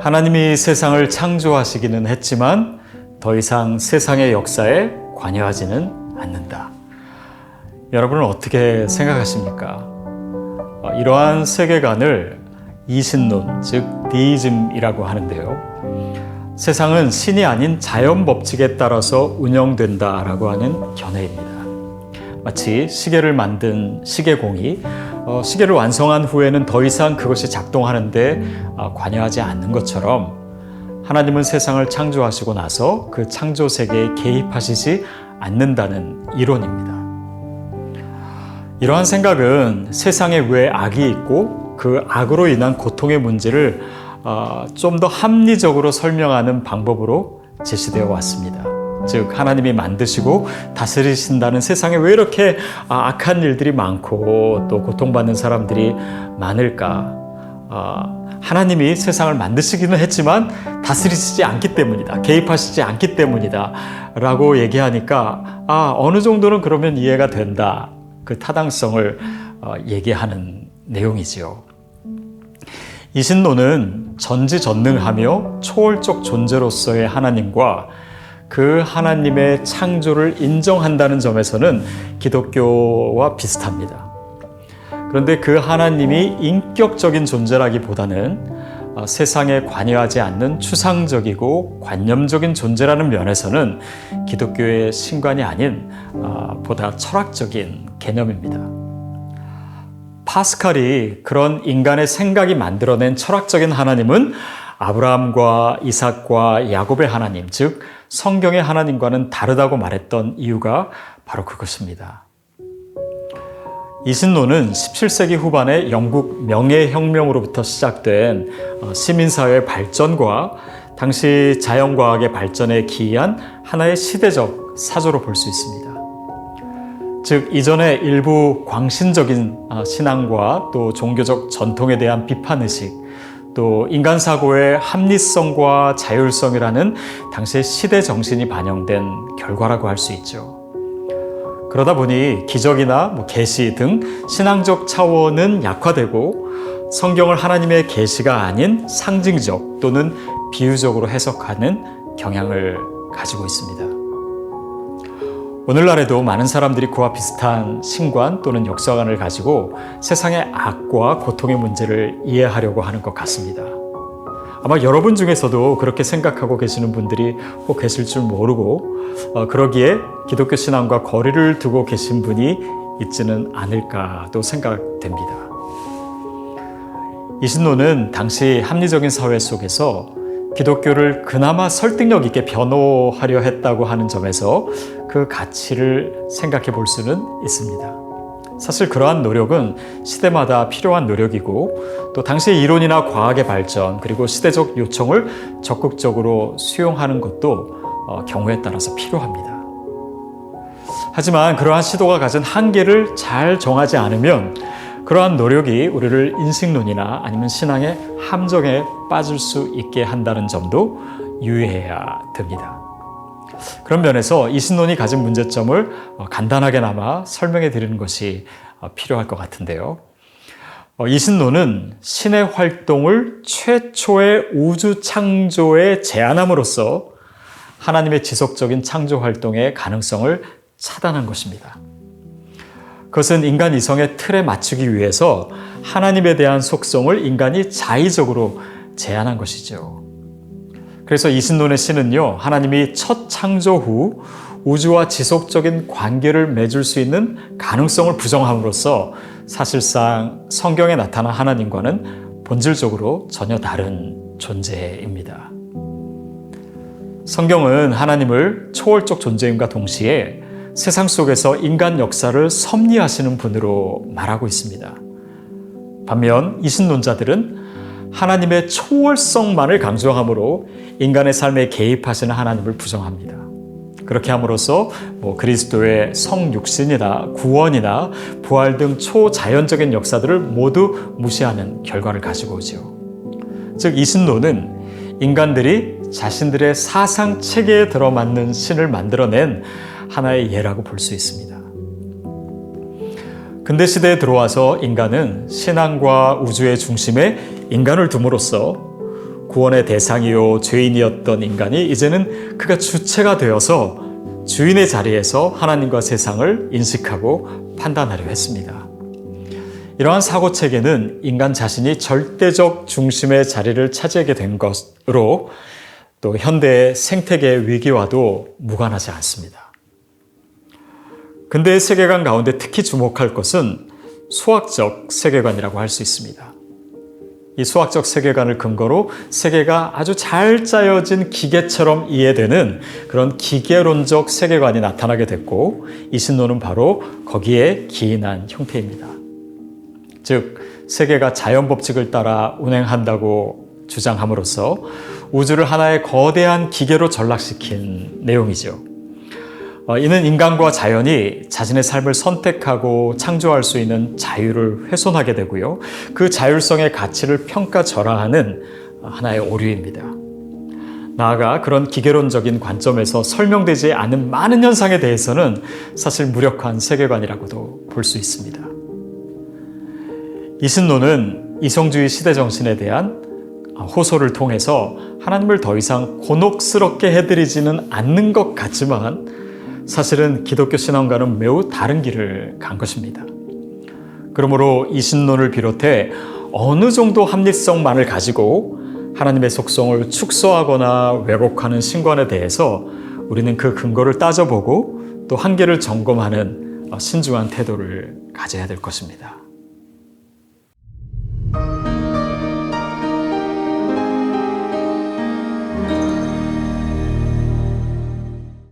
하나님이 세상을 창조하시기는 했지만 더 이상 세상의 역사에 관여하지는 않는다. 여러분은 어떻게 생각하십니까? 어, 이러한 세계관을 이신론, 즉 디이즘이라고 하는데요. 세상은 신이 아닌 자연 법칙에 따라서 운영된다라고 하는 견해입니다. 마치 시계를 만든 시계공이 어, 시계를 완성한 후에는 더 이상 그것이 작동하는데 어, 관여하지 않는 것처럼 하나님은 세상을 창조하시고 나서 그 창조 세계에 개입하시지 않는다는 이론입니다. 이러한 생각은 세상에 왜 악이 있고 그 악으로 인한 고통의 문제를 어, 좀더 합리적으로 설명하는 방법으로 제시되어 왔습니다. 즉 하나님이 만드시고 다스리신다는 세상에 왜 이렇게 아, 악한 일들이 많고 또 고통받는 사람들이 많을까? 아, 하나님이 세상을 만드시기는 했지만 다스리시지 않기 때문이다. 개입하시지 않기 때문이다. 라고 얘기하니까 아, 어느 정도는 그러면 이해가 된다. 그 타당성을 어, 얘기하는 내용이지요. 이신론은 전지전능하며 초월적 존재로서의 하나님과 그 하나님의 창조를 인정한다는 점에서는 기독교와 비슷합니다. 그런데 그 하나님이 인격적인 존재라기보다는 어, 세상에 관여하지 않는 추상적이고 관념적인 존재라는 면에서는 기독교의 신관이 아닌 어, 보다 철학적인 개념입니다. 파스칼이 그런 인간의 생각이 만들어낸 철학적인 하나님은 아브라함과 이삭과 야곱의 하나님, 즉 성경의 하나님과는 다르다고 말했던 이유가 바로 그것입니다. 이신론은 17세기 후반에 영국 명예혁명으로부터 시작된 어, 시민사회 발전과 당시 자연과학의 발전에 기이한 하나의 시대적 사조로 볼 수 있습니다. 즉, 이전에 일부 광신적인 어, 신앙과 또 종교적 전통에 대한 비판의식, 또 인간 사고의 합리성과 자율성이라는 당시의 시대 정신이 반영된 결과라고 할 수 있죠. 그러다 보니 기적이나 뭐 계시 등 신앙적 차원은 약화되고 성경을 하나님의 계시가 아닌 상징적 또는 비유적으로 해석하는 경향을 가지고 있습니다. 오늘날에도 많은 사람들이 그와 비슷한 신관 또는 역사관을 가지고 세상의 악과 고통의 문제를 이해하려고 하는 것 같습니다. 아마 여러분 중에서도 그렇게 생각하고 계시는 분들이 혹 계실 줄 모르고 어, 그러기에 기독교 신앙과 거리를 두고 계신 분이 있지는 않을까도 생각됩니다. 이신노는 당시 합리적인 사회 속에서 기독교를 그나마 설득력 있게 변호하려 했다고 하는 점에서 그 가치를 생각해 볼 수는 있습니다. 사실 그러한 노력은 시대마다 필요한 노력이고 또 당시의 이론이나 과학의 발전 그리고 시대적 요청을 적극적으로 수용하는 것도 어, 경우에 따라서 필요합니다. 하지만 그러한 시도가 가진 한계를 잘 정하지 않으면 그러한 노력이 우리를 인식론이나 아니면 신앙의 함정에 빠질 수 있게 한다는 점도 유의해야 됩니다. 그런 면에서 이 신론이 가진 문제점을 어, 간단하게나마 설명해 드리는 것이 어, 필요할 것 같은데요. 어, 이 신론은 신의 활동을 최초의 우주 창조에 제한함으로써 하나님의 지속적인 창조 활동의 가능성을 차단한 것입니다. 그것은 인간 이성의 틀에 맞추기 위해서 하나님에 대한 속성을 인간이 자의적으로 제한한 것이죠. 그래서 이신론의 신은요, 하나님이 첫 창조 후 우주와 지속적인 관계를 맺을 수 있는 가능성을 부정함으로써 사실상 성경에 나타난 하나님과는 본질적으로 전혀 다른 존재입니다. 성경은 하나님을 초월적 존재임과 동시에 세상 속에서 인간 역사를 섭리하시는 분으로 말하고 있습니다. 반면 이신론자들은 하나님의 초월성만을 강조하므로 인간의 삶에 개입하시는 하나님을 부정합니다. 그렇게 함으로써 뭐 그리스도의 성육신이나 구원이나 부활 등 초자연적인 역사들을 모두 무시하는 결과를 가지고 오죠. 즉 이신론은 인간들이 자신들의 사상 체계에 들어맞는 신을 만들어낸 하나의 예라고 볼 수 있습니다. 근대 시대에 들어와서 인간은 신앙과 우주의 중심에 인간을 둠으로써 구원의 대상이요 죄인이었던 인간이 이제는 그가 주체가 되어서 주인의 자리에서 하나님과 세상을 인식하고 판단하려 했습니다. 이러한 사고 체계는 인간 자신이 절대적 중심의 자리를 차지하게 된 것으로 또 현대의 생태계 위기와도 무관하지 않습니다. 근대의 세계관 가운데 특히 주목할 것은 수학적 세계관이라고 할 수 있습니다. 이 수학적 세계관을 근거로 세계가 아주 잘 짜여진 기계처럼 이해되는 그런 기계론적 세계관이 나타나게 됐고 이 신론은 바로 거기에 기인한 형태입니다. 즉 세계가 자연 법칙을 따라 운행한다고 주장함으로써 우주를 하나의 거대한 기계로 전락시킨 내용이죠. 어, 이는 인간과 자연이 자신의 삶을 선택하고 창조할 수 있는 자유를 훼손하게 되고요. 그 자율성의 가치를 평가절하하는 하나의 오류입니다. 나아가 그런 기계론적인 관점에서 설명되지 않은 많은 현상에 대해서는 사실 무력한 세계관이라고도 볼 수 있습니다. 이신노는 이성주의 시대 정신에 대한 호소를 통해서 하나님을 더 이상 곤혹스럽게 해드리지는 않는 것 같지만 사실은 기독교 신앙과는 매우 다른 길을 간 것입니다. 그러므로 이신론을 비롯해 어느 정도 합리성만을 가지고 하나님의 속성을 축소하거나 왜곡하는 신관에 대해서 우리는 그 근거를 따져보고 또 한계를 점검하는 신중한 태도를 가져야 될 것입니다.